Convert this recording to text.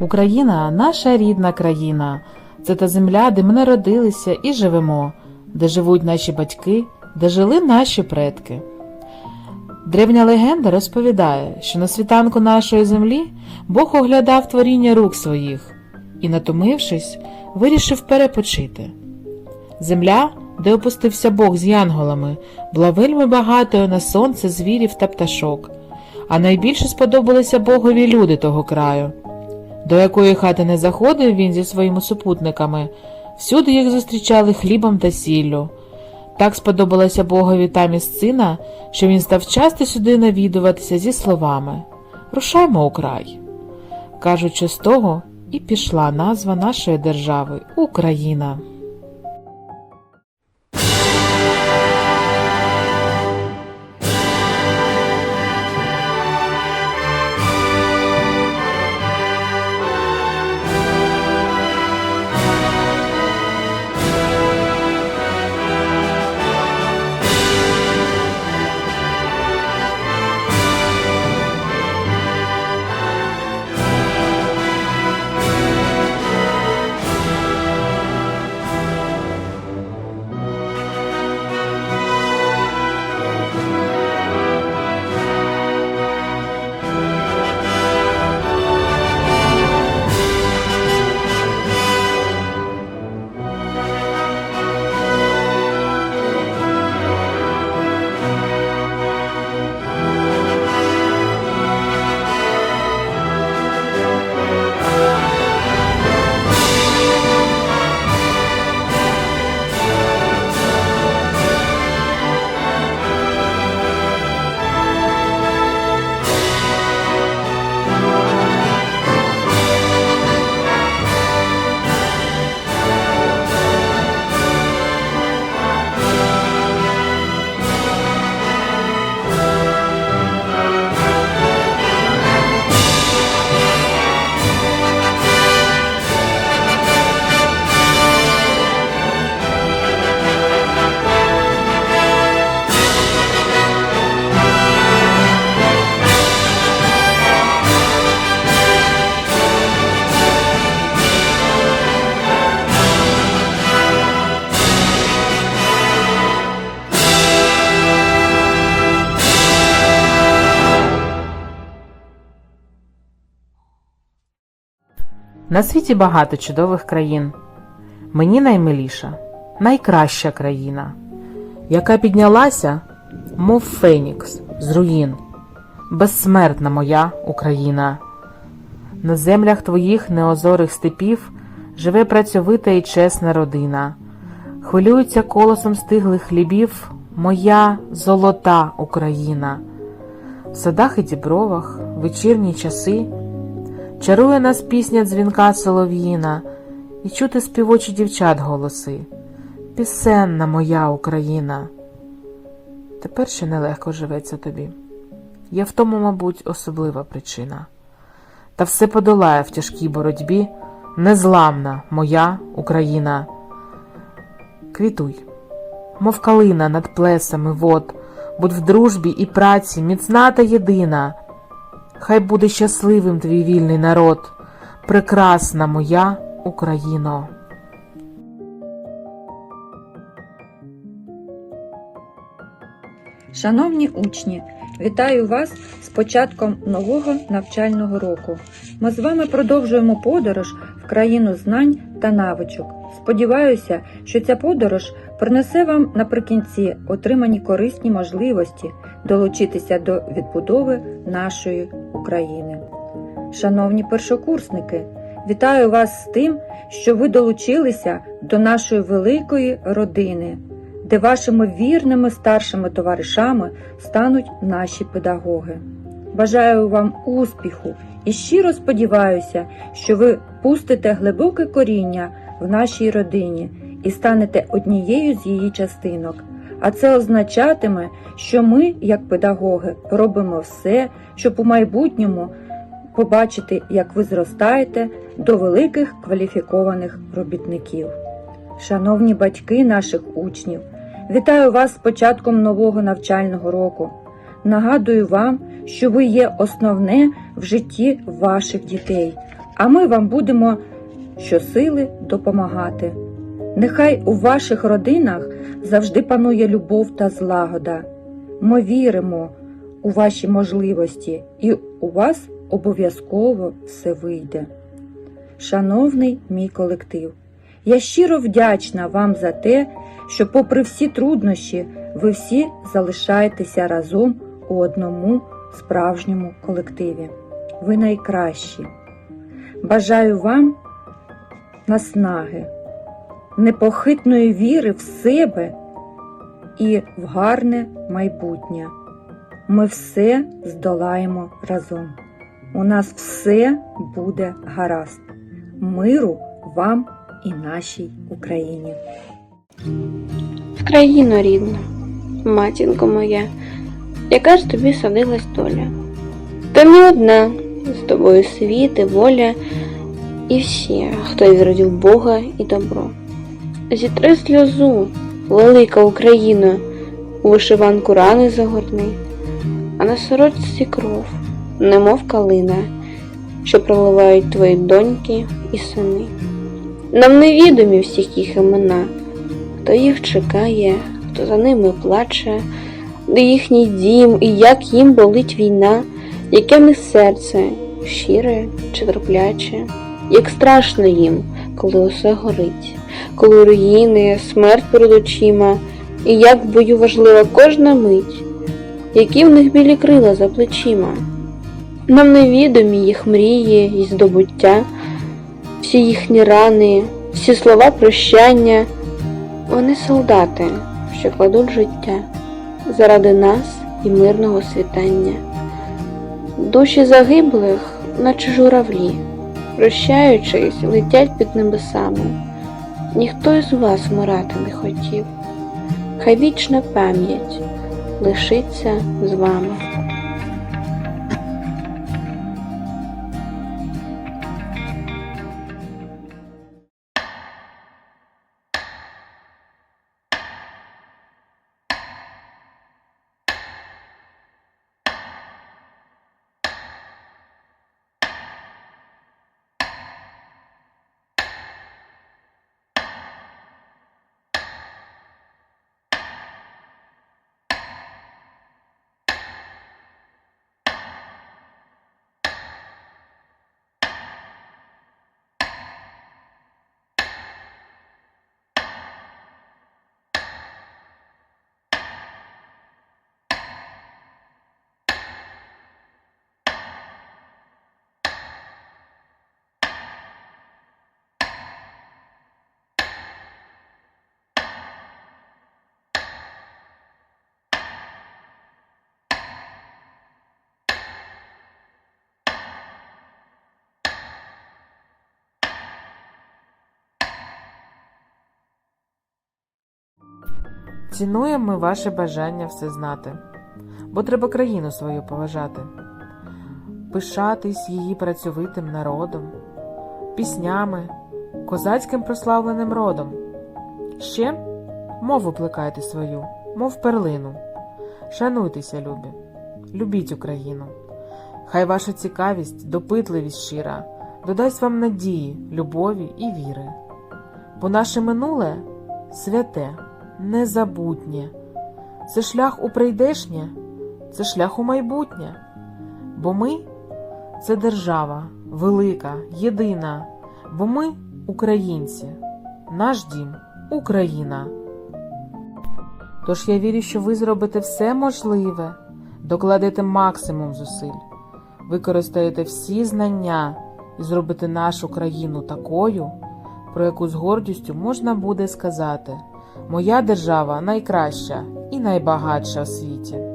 Україна наша рідна країна. Це та земля, де ми народилися і живемо, де живуть наші батьки, де жили наші предки. Древня легенда розповідає, що на світанку нашої землі Бог оглядав творіння рук своїх і, натомившись, вирішив перепочити. Земля, де опустився Бог з янголами, була вельми багатою на сонце, звірів та пташок, а найбільше сподобалися Богові люди того краю. До якої хати не заходив він зі своїми супутниками, всюди їх зустрічали хлібом та сіллю. Так сподобалася Богові та місцина, що він став часто сюди навідуватися зі словами Рушаймо у край. Кажучи з того, і пішла назва нашої держави Україна. На світі багато чудових країн. Мені наймиліша, найкраща країна, яка піднялася, мов Фенікс з руїн, безсмертна моя Україна. На землях твоїх неозорих степів живе працьовита і чесна родина. Хвилюється колосом стиглих хлібів моя золота Україна. В садах і дібровах, вечірні часи. Чарує нас пісня дзвінка солов'їна, і чути співочі дівчат голоси. Пісенна моя Україна. Тепер ще нелегко живеться тобі. Є в тому, мабуть, особлива причина. Та все подолає в тяжкій боротьбі незламна моя Україна. Квітуй, мов калина над плесами вод, будь в дружбі і праці міцна та єдина. Хай буде щасливим твій вільний народ, прекрасна моя Україно. Шановні учні, вітаю вас з початком нового навчального року. Ми з вами продовжуємо подорож в країну знань та навичок. Сподіваюся, що ця подорож принесе вам наприкінці отримані корисні можливості долучитися до відбудови нашої України. Шановні першокурсники, вітаю вас з тим, що ви долучилися до нашої великої родини де вашими вірними старшими товаришами стануть наші педагоги. Бажаю вам успіху і щиро сподіваюся, що ви пустите глибоке коріння в нашій родині і станете однією з її частинок. А це означатиме, що ми, як педагоги, робимо все, щоб у майбутньому побачити, як ви зростаєте до великих кваліфікованих робітників. Шановні батьки наших учнів, вітаю вас з початком нового навчального року. Нагадую вам, що ви є основне в житті ваших дітей, а ми вам будемо щосили допомагати. Нехай у ваших родинах завжди панує любов та злагода. Ми віримо у ваші можливості, і у вас обов'язково все вийде. Шановний мій колектив, я щиро вдячна вам за те, що, попри всі труднощі, ви всі залишаєтеся разом у одному справжньому колективі. Ви найкращі. Бажаю вам наснаги, непохитної віри в себе і в гарне майбутнє. Ми все здолаємо разом. У нас все буде гаразд. Миру вам і нашій Україні. В рідна, матінко моя, яка ж тобі садилась доля. Та не одна, з тобою світ і воля, і всі, хто вірить в Бога і добро. Зітри сльозу, велика Україна, у вишиванку рани загорни, а на сорочці кров, немов калина, що проливають твої доньки і сини. Нам невідомі всіх їх імена хто їх чекає, хто за ними плаче, де їхній дім і як їм болить війна, яке в них серце, щире чи терпляче, як страшно їм, коли усе горить, коли руїни, смерть перед очима, і як в бою важлива кожна мить, які в них білі крила за плечима. Нам невідомі їх мрії і здобуття, всі їхні рани, всі слова прощання. Вони солдати, що кладуть життя заради нас і мирного світання. Душі загиблих, наче журавлі, прощаючись, летять під небесами. Ніхто із вас вмирати не хотів. Хай вічна пам'ять лишиться з вами. Цінуємо ми ваше бажання все знати, бо треба країну свою поважати, пишатись її працьовитим народом, піснями, козацьким прославленим родом. Ще мову плекайте свою, мов перлину. Шануйтеся, любі, любіть Україну. Хай ваша цікавість, допитливість щира додасть вам надії, любові і віри. Бо наше минуле святе незабутнє. Це шлях у прийдешнє, це шлях у майбутнє. Бо ми це держава велика, єдина, бо ми українці, наш дім Україна. Тож я вірю, що ви зробите все можливе, докладете максимум зусиль, використаєте всі знання і зробите нашу країну такою, про яку з гордістю можна буде сказати. Моя держава найкраща і найбагатша в світі.